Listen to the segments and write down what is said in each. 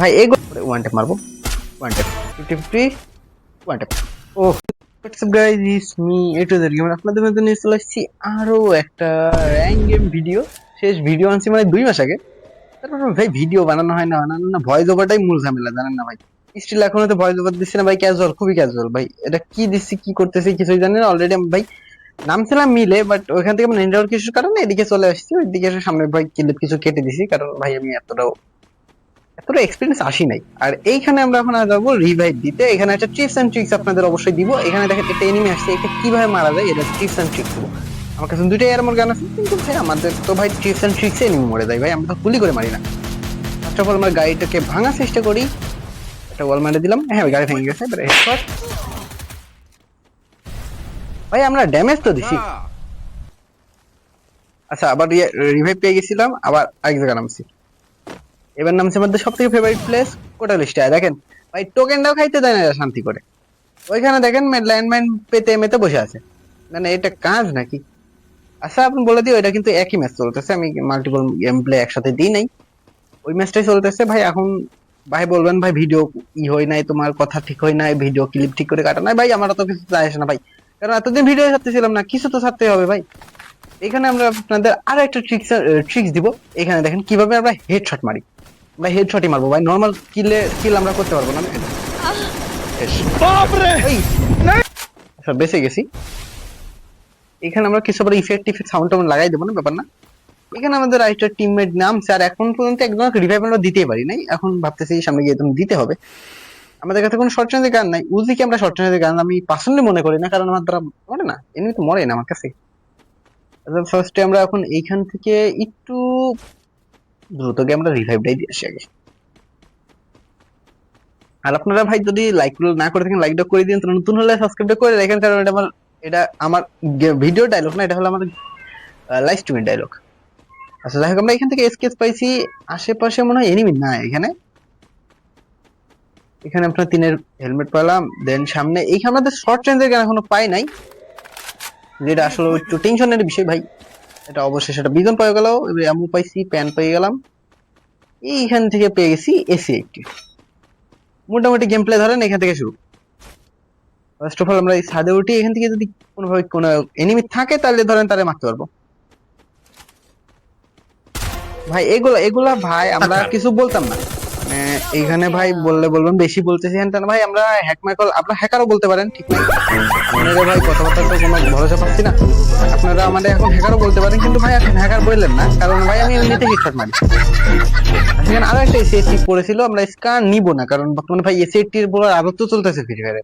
ভাই এগুলো one tap মারবো। One tap fifty fifty one tap ও হোয়াটসঅ্যাপ গাইজ ইস মি গেম আপনাদের মধ্যে নিয়ে চলে আসছি আরও একটা র্যাঙ্ক গেম ভিডিও শেষ ভিডিও আনছি মানে দুই মাস আগে। তারপর ভাই ভিডিও বানানো হয় না, বানানো না। ভয়েস ওভারটাই মূল ঝামেলা, জানেন না ভাই? স্টিল এখনও তো ভয়েস ওভার দিচ্ছি না ভাই ক্যাজুয়াল খুবই ক্যাজুয়াল ভাই। এটা কি দিচ্ছি, কি করতেছি, কিছুই জানি না। অলরেডি ভাই, নামছিলাম মিলে বাট ওইখান থেকে মানে নেটওয়ার্ক কিছুর কারণে এদিকে চলে আসছি। ওইদিকে সামনে ভাই কিছু কেটে দিছি, কারণ ভাই, আমি এতটাও এতটা এক্সপিরিয়েন্স আসি নাই। আর এইখানে আমরা রিভাইভ দিতে। এখানে একটা টিপস ট্রিক্স আপনাদের অবশ্যই দিব। এখানে দেখেন একটা এনিমি আসছে, এটা কীভাবে মারা যায় এটা টিপস ট্রিক্স আমার কাছে দুইটাই গান আছে, কিন্তু ভাই আমাদের তো ভাই টিপস এনিমি মরে যায় ভাই, আমরা তো গুলি করে মারি না। ফার্স্ট অফ অল গাড়িটাকে ভাঙার চেষ্টা করি। একটা ওয়াল মেরে দিলাম। হ্যাঁ গাড়ি ভেঙে গেছে ভাই, আমরা ড্যামেজ তো দিছি। আচ্ছা আবার রিভাইভ পেয়ে গেছিলাম, আবার জায়গায় নামছি এবার নামছে আমাদের সব থেকে ফেভারিট প্লেস কোটা লিস্টে দেখেন, ভাই টোকেনটাও খাইতে দেয় না শান্তি করে। ওইখানে দেখেন ল্যান্ডমাইন পেতে মেতে বসে আছে। মানে এটা কাজ নাকি? আচ্ছা আপনি বলে দিও, এটা কিন্তু একই ম্যাচ চলতেছে। আমি মাল্টিপল গেম প্লে একসাথে দিই নাই। ওই ম্যাচটাই চলতেছে। ভাই, এখন ভাই বলবেন, ভাই ভিডিও ই হয় নাই, তোমার কথা ঠিক হয় নাই ভিডিও ক্লিপ ঠিক করে কাটা নাই। ভাই আমার তো কিছু যায় আসে না, ভাই। কারণ এতদিন ভিডিও ছাড়তেছিলাম না, কিছু তো ছাড়তে হবে, ভাই। এখানে আমরা আপনাদের আরও একটা ট্রিক্স ট্রিক্স দিব। এখানে দেখেন, কীভাবে আমরা হেডশট মারি। ভাই হেডশটই মারবো। ভাই নর্মাল কিলে কিল আমরা করতে পারব না বেশ। এই, আচ্ছা বেঁচে গেছি। এখানে আমরা কিছু আবার ইফেক্ট ইফেক্ট সাউন্ড টাউন্ড লাগাই দেবো না ব্যাপার না। এখানে আমাদের আরেকটা টিমমেট নাম আর এখন পর্যন্ত একদম রিভাইভ আমরা দিতেই পারি নাই। এখন ভাবতেছি সামনে গিয়ে তুমি দিতে হবে। আমাদের কাছে কোনো শর্ট রেঞ্জের গান নাই। উজিকে আমরা শর্ট রেঞ্জের গান আমি পার্সোনালি মনে করি না কারণ আমার দ্বারা মরে না। এমনি তো মরে না আমার কাছে। ফার্স্টে আমরা এখন এইখান থেকে একটু দ্রুত গিয়ে আমরা রিভাইভটাই দিয়ে আসি আগে। আর আপনারা ভাই যদি লাইক না করে থাকেন লাইকটা করে দিন নতুন হলে সাবস্ক্রাইবটা করে রাখেন, কারণ এটা আমার এটা আমার ভিডিও ডায়লগ না, এটা হলো আমাদের লাইভ স্ট্রিমের ডায়লগ আচ্ছা যাই হোক, আমরা এখান থেকে স্কেচ পাইছি। আশেপাশে মনে হয় এনিমি না এখানে। এখানে আপনার তিনের হেলমেট পেলাম দেন সামনে, এইখানে আমাদের শর্ট রেঞ্জের গান এখনও পাই নাই। যেটা আসলে একটু টেনশনের বিষয় ভাই। এটা অবশ্যই সেটা বিজন পেয়ে গেল আমু পাইছি প্যান পেয়ে গেলাম। এইখান থেকে পেয়ে গেছি এসি একটি। মোটামুটি গেম প্লে ধরেন এখান থেকে শুরু। ফার্স্ট অফ অল আমরা এই ছাদে উঠি এখান থেকে যদি কোনোভাবে কোনো এনিমি থাকে তাহলে ধরেন তারে মারতে পারব। ভাই এগুলা এগুলা ভাই আমরা কিছু বলতাম না। এইখানে ভাই বললে বলবেন বেশি বলতেছি হ্যান ভাই আমরা হ্যাক মাইকল আপনারা হ্যাকারও বলতে পারেন ঠিক নাই আপনারা ভাই কথাবার্তা তো কোনো ভরসা পাচ্ছি না। আপনারা আমাদের এখন হ্যাকারও বলতে পারেন কিন্তু ভাই এখন হ্যাকার বললেন না কারণ ভাই আমি এমনিতে হেডশট মারি সেখানে আরও একটা এসি এইটটি পড়েছিল আমরা স্কান নিব না কারণ বর্তমানে ভাই এসি এইটটির বড় আরও তো চলতেছে ফ্রি ফায়ারে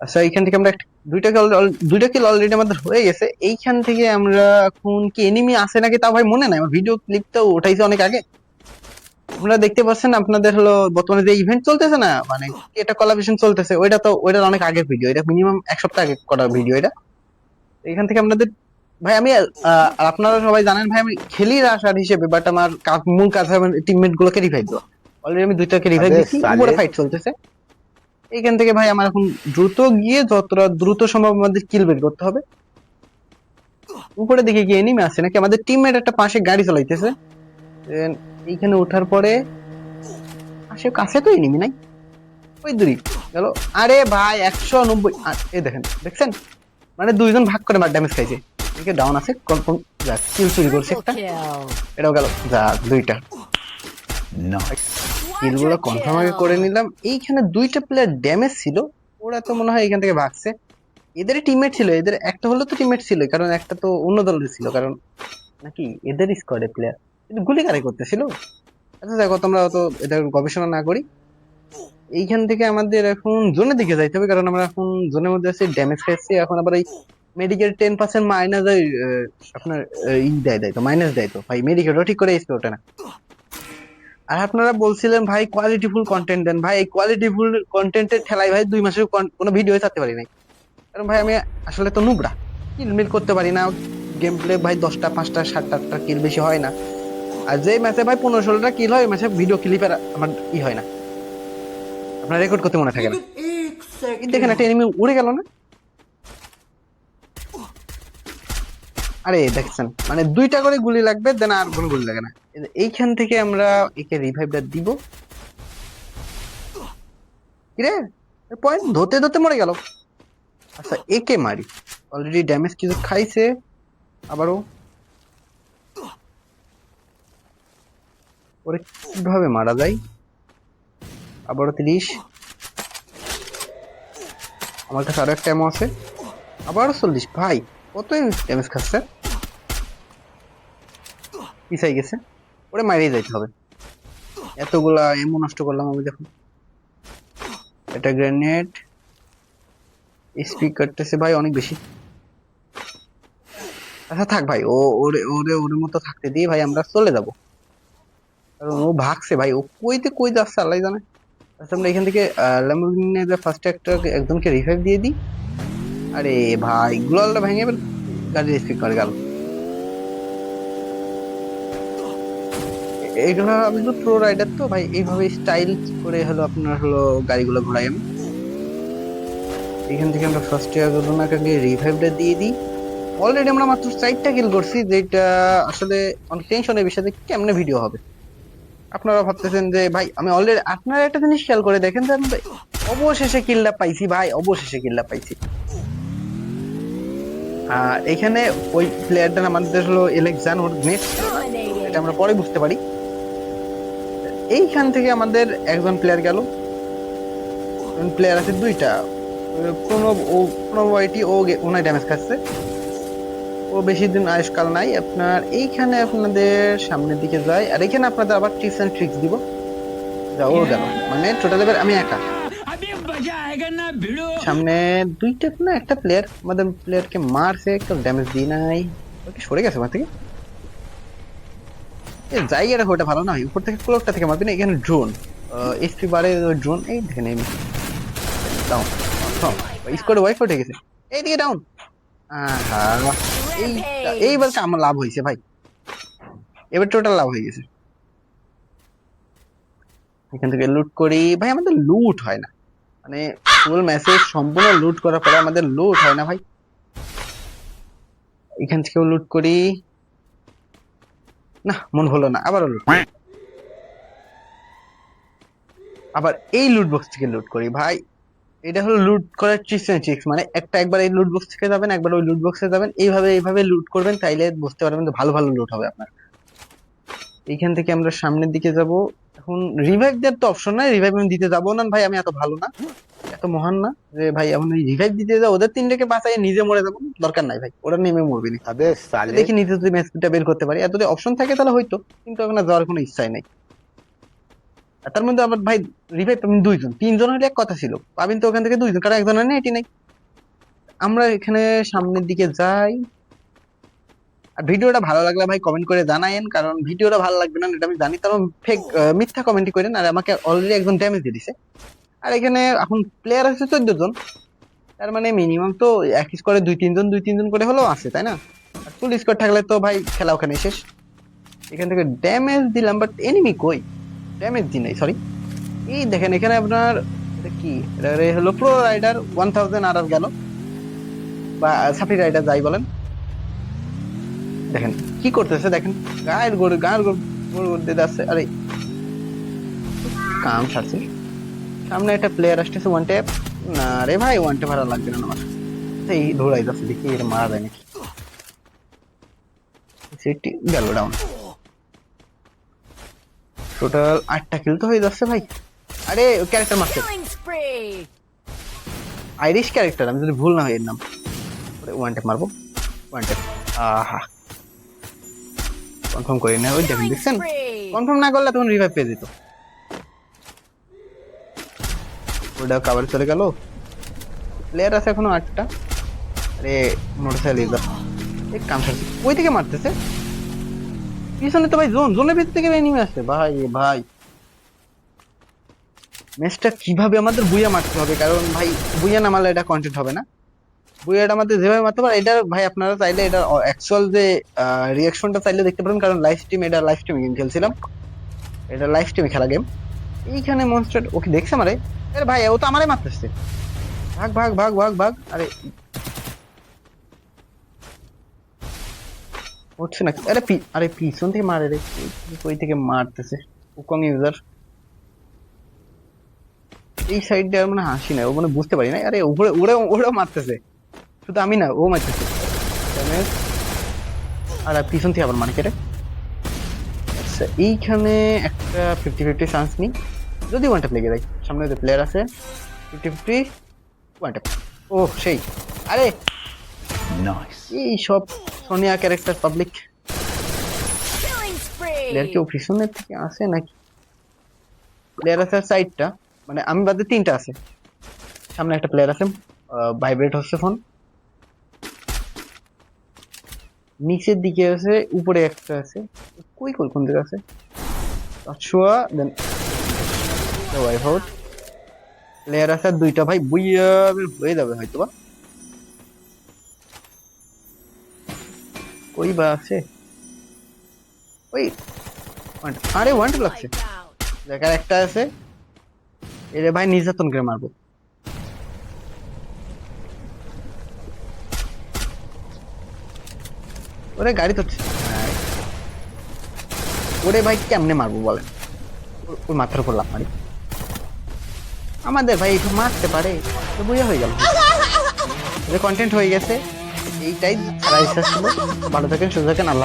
আচ্ছা এইখান থেকে আমরা একটা- দুইটা কিল দুইটা কিল অলরেডি আমাদের হয়ে গেছে। এইখান থেকে আমরা এখন কি এনিমি আছে নাকি তা ভাই মনে নাই। আমার ভিডিও ক্লিপটা উঠাইছে অনেক আগে। আপনারা দেখতে পাচ্ছেন আপনাদের হলো বর্তমানে যে ইভেন্ট চলতেছে না মানে এটা কোলাবরেশন চলতেছে ওইটা তো ওইটার অনেক আগের ভিডিও এটা মিনিমাম এক সপ্তাহ আগে করা ভিডিও এটা। এখান থেকে আপনাদের ভাই আমি আর আপনারা সবাই জানেন ভাই আমি খেলি রাশার হিসেবে বাট আমার মূল কাজ হবে টিমমেট গুলোকে রিভাইভ দেওয়া। অলরেডি আমি দুইটাকে রিভাইভ দিচ্ছি উপরে ফাইট চলতেছে। এইখান থেকে ভাই আমার এখন দ্রুত গিয়ে যতটা দ্রুত সম্ভব আমাদের কিল বের করতে হবে। উপরে দিকে গিয়ে এনিমি আছে নাকি? আমাদের টিমমেট একটা পাশে গাড়ি চালাইতেছে। এইখানে ওঠার পরে আসে কাছে তো এনিমি নাই। ওই দূরই গেল। আরে ভাই একশো নব্বই। এই দেখেন দেখছেন? মানে দুইজন ভাগ করে মার ড্যামেজ খাইছে। এদিকে ডাউন আছে কনফার্ম যাক কিল চুরি করছে একটা। এটাও গেল। যা দুইটা। কিলগুলো কনফার্ম আগে করে নিলাম। এইখানে দুইটা প্লেয়ার ড্যামেজ ছিল ওরা তো মনে হয় এখান থেকে ভাগছে। এদের টিমমেট ছিল এদের একটা হলো তো টিমমেট ছিল কারণ একটা তো অন্য দলের ছিল কারণ নাকি এদের স্কোয়াডে প্লেয়ার কিন্তু গুলি কারে করতেছিল? আচ্ছা দেখো তোমরা অত এদের গবেষণা না করি। এইখান থেকে আমাদের এখন জোনের দিকে যাইতে হবে কারণ আমরা এখন জোনের মধ্যে আছি ড্যামেজ খাইছি এখন আবার এই মেডিকেল টেন পার্সেন্ট মাইনাস আপনার ই দেয় দেয় তো মাইনাস দেয় তো। ভাই মেডিকেলও ঠিক করে এসপি ওঠে না। আর আপনারা বলছিলেন ভাই কোয়ালিটিফুল কন্টেন্ট দেন। ভাই এই কোয়ালিটিফুল কন্টেন্টের ঠেলায় ভাই দুই মাসের কোনো ভিডিও ছাড়তে পারি নাই। কারণ ভাই আমি আসলে তো নুবরা। কিল মিল করতে পারি না। গেম প্লে ভাই দশটা পাঁচটা সাতটা আটটা কিল বেশি হয় না। আর যে ম্যাচে ভাই পনেরো ষোলোটা কিল হয় ম্যাচে ভিডিও ক্লিপের আমার ই হয় না। আপনার রেকর্ড করতে মনে থাকে না। দেখেন একটা এনিমি উড়ে গেল না? আরে দেখছেন মানে দুইটা করে গুলি লাগবে, দেন আর কোনো গুলি লাগে না। এইখান থেকে আমরা একে রিভাইভটা দিব। কিরে? পয়েন্ট ধরতে ধরতে মরে গেল। আচ্ছা একে মারি। অলরেডি ড্যামেজ কিছু খাইছে, আবারও। ওরে কীভাবে মারা যায়? আবারও তিরিশ। আমার কাছে আরও একটা আছে। আবারও চল্লিশ। ভাই, কত ড্যামেজ খাচ্ছে? পিছাই গেছে। ওরে মারিয়ে যাইতে হবে। এতগুলা এমন নষ্ট করলাম আমি দেখুন। এটা গ্রেনেড স্পিক করতেছে ভাই অনেক বেশি। আচ্ছা থাক ভাই, ও, ওরে ওরে, ওর মতো থাকতে দিয়ে ভাই আমরা চলে যাব। কারণ ও ভাগছে ভাই, ও কইতে কই যাচ্ছে আল্লাহ জানে। আচ্ছা আমরা এখান থেকে ল্যাম্বরগিনি ফার্স্ট একটা একজনকে রিভাইভ দিয়ে দিই। আরে ভাই গ্লোয়ালটা ভেঙে এবার গাড়ি স্পিক করে গেল। এইগুলো আমি তো প্রো রাইডার তো ভাই, এইভাবে স্টাইল করে হলো আপনার হলো গাড়িগুলো ঘোরাই আমি। এখান থেকে আমরা ফার্স্ট ইয়ার ওনাকে রিভাইভটা দিয়ে দিই। অলরেডি আমরা মাত্র চারটা কিল করছি, যেটা আসলে অনেক টেনশনের বিষয় কেমনে ভিডিও হবে। আপনারা ভাবতেছেন যে, ভাই, আমি অলরেডি আপনারা একটা জিনিস খেয়াল করে দেখেন যে আমি অবশেষে কিল্লা পাইছি, ভাই, অবশেষে কিল্লা পাইছি। আর এখানে ওই প্লেয়ারটা আমাদের হলো এলেকজান ওর নেট এটা আমরা পরে বুঝতে পারি। এইখান থেকে আমাদের একজন প্লেয়ার গেল। প্লেয়ার আছে দুইটা। প্রণব ও প্রণব ওয়াইটি ও ওনার ড্যামেজ খাচ্ছে। ও বেশি দিন আয়ুষ্কাল নাই। আপনার এইখানে আপনাদের সামনের দিকে যায়। আর এখানে আপনাদের আবার টিপস অ্যান্ড ট্রিক্স দিব। যা ও গেল মানে টোটাল এবার আমি একা। সামনে দুইটা না একটা প্লেয়ার আমাদের প্লেয়ারকে মারছে একটু ড্যামেজ দিই নাই। সরে গেছে আমার থেকে। জায়গাটা ভালো না। উপর থেকে ক্লোকটা থেকে মারবি না, এখানে ড্রোন এসপি বারে ড্রোন এই দেখেন এই ডাউন স্কোয়াড ওয়াইফ উঠে গেছে। ডাউন এই এইবার লাভ হয়েছে ভাই। এবার টোটাল লাভ হয়ে গেছে। এখান থেকে লুট করি। ভাই, আমাদের লুট হয় না। মানে ফুল মেসেজ সম্পূর্ণ লুট করার পরে আমাদের লুট হয় না ভাই। এখান থেকেও লুট করি। না, মন হলো না আবার লুট আবার এই লুট বক্স থেকে লুট করি, ভাই। এটা হলো লুট করার ট্রিক্স এন্ড ট্রিক্স মানে একটা একবার এই লুট বক্স থেকে যাবেন, একবার ওই লুট বক্সে যাবেন। এইভাবে এইভাবে লুট করবেন, তাইলে বুঝতে পারবেন যে ভালো ভালো লুট হবে আপনার। এইখান থেকে আমরা সামনের দিকে যাব। এখন রিভাইভ দেওয়ার তো অপশন নাই। রিভাইভ আমি দিতে যাব না। ভাই আমি এত ভালো না। এত মহান না যে ভাই এখন রিভাইভ দিতে যাও ওদের তিনটাকে বাঁচাই নিজে মরে যাব। দরকার নাই ভাই। ওরা নেমে মরবে না। দেখি নিজে যদি ম্যাচটা বের করতে পারি। এতদিন যদি অপশন থাকে তাহলে হয়তো। কিন্তু এখন যাওয়ার কোনো ইচ্ছাই নাই। তার মধ্যে আবার ভাই রিভাইভ আমি দুইজন। তিনজন হলে এক কথা ছিল। পাবিন তো ওখান থেকে দুইজন। কারণ একজনের নেই এটি নাই। আমরা এখানে সামনের দিকে যাই। আর ভিডিওটা ভালো লাগলে ভাই কমেন্ট করে জানায়েন, কারণ ভিডিওটা ভালো লাগবে না, এটা আমি জানি, কারণ ফেক মিথ্যা কমেন্ট করেন, আর আমাকে অলরেডি একজন ড্যামেজ দিয়ে দিছে। আর এখানে এখন প্লেয়ার আছে চোদ্দ জন, তার মানে মিনিমাম তো এক স্কোয়ারে দুই তিনজন দুই তিনজন করে হলেও আছে, তাই না? আর ফুল স্কোয়ার থাকলে তো ভাই খেলা ওখানে শেষ। এখান থেকে ড্যামেজ দিলাম বাট এনিমি কই? ড্যামেজ দিই নাই সরি এই দেখেন, এখানে আপনার কি? হলো প্রো রাইডার ওয়ান থাউজেন্ড আর গেল। বা, সাফি রাইডার যাই বলেন। দেখেন কি করতেছে দেখেন? গায়ের গরু গায়ের গরু গরু গরু দিয়ে যাচ্ছে। আরে কাম ছাড়ছে। সামনে একটা প্লেয়ার আসতেছে ওয়ান ট্যাপ না রে ভাই ওয়ান ট্যাপ ভাড়া লাগবে না আমার। এই ধরাই যাচ্ছে দেখি এর মারা যায় নাকি। সেটি গেল ডাউন টোটাল আটটা কিল তো হয়ে যাচ্ছে ভাই। আরে ক্যারেক্টার মারছে! আইরিশ ক্যারেক্টার আমি যদি ভুল না হয় এর নাম। ওয়ান ট্যাপ মারবো? ওয়ান ট্যাপ আহা। কনফার্ম করি না ওই দেখেন দেখছেন? কনফার্ম না করলে তখন রিভাইভ পেয়ে যেত। ওটা কাভারে চলে গেল। প্লেয়ার আছে এখনও আটটা। আরে মোটরসাইকেল এই কাম সারছে। ওই থেকে মারতেছে? পিছনে তো ভাই জোন জোনের ভিতর থেকে এনিমি আসছে। ভাই এ ভাই ম্যাচটা কীভাবে আমাদের বুইয়া মারতে হবে? কারণ ভাই বুইয়া না মারলে এটা কন্টেন্ট হবে না। আমাদের যেভাবে মারতে পারে, এটা ভাই আপনারা চাইলে এটা অ্যাকচুয়াল যে রিয়াকশনটা চাইলে দেখতে পারেন, কারণ লাইভ স্ট্রিম এটা লাইভ গেম খেলছিলাম। এটা লাইভ স্ট্রিমে খেলা গেম এইখানে মনস্টার ওকে দেখছে আমারে? আরে ভাই, ও তো আমারে মারতেছে। ভাগ ভাগ ভাগ ভাগ ভাগ, আরে। হচ্ছে না আরে পি, আরে পিছন থেকে মারে রে কই থেকে মারতেছে? উকং ইউজার এই সাইড দিয়ে মানে হাসি না ও মানে বুঝতে পারি না আরে উপরে ওরে ওরেও মারতেছে। শুধু আমি না ও মারতেছে। আর পিছন থেকে আবার মানে কেটে। আচ্ছা এইখানে একটা ফিফটি ফিফটি চান্স নিই। যদি ওয়ান ট্যাপ লেগে যায় সামনে যে প্লেয়ার আছে ফিফটি ফিফটি ওয়ান ট্যাপ ও সেই। আরে. এই সব সোনিয়া ক্যারেক্টার পাবলিক প্লেয়ার কেউ পিছনের থেকে আসে নাকি? প্লেয়ার আছে সাইডটা মানে আমি বাদে তিনটা আছে। সামনে একটা প্লেয়ার আছে ভাইব্রেট হচ্ছে ফোন নিচের দিকে আছে উপরে একটা আছে। কই কই কোন দিকে আছে? আচ্ছা দেন। ওয়াইফ আউট প্লেয়ার আছে দুইটা ভাই বুইয়া হয়ে যাবে হয়তো বা কই বা আছে? ওই আরে ওয়ান টু লাগছে দেখার একটা আছে। এরে ভাই নির্যাতন করে মারবো। ওরে গাড়ি তো। ওরে ভাই কেমনে মারবো বলেন? ওর- মাথার উপর লাফ মারি। আমাদের ভাই একটু মারতে পারে, তো বুঝে হয়ে গেল। কন্টেন্ট হয়ে গেছে, এইটাই ভালো থাকেন সুযোগ থাকেন, আল্লাহ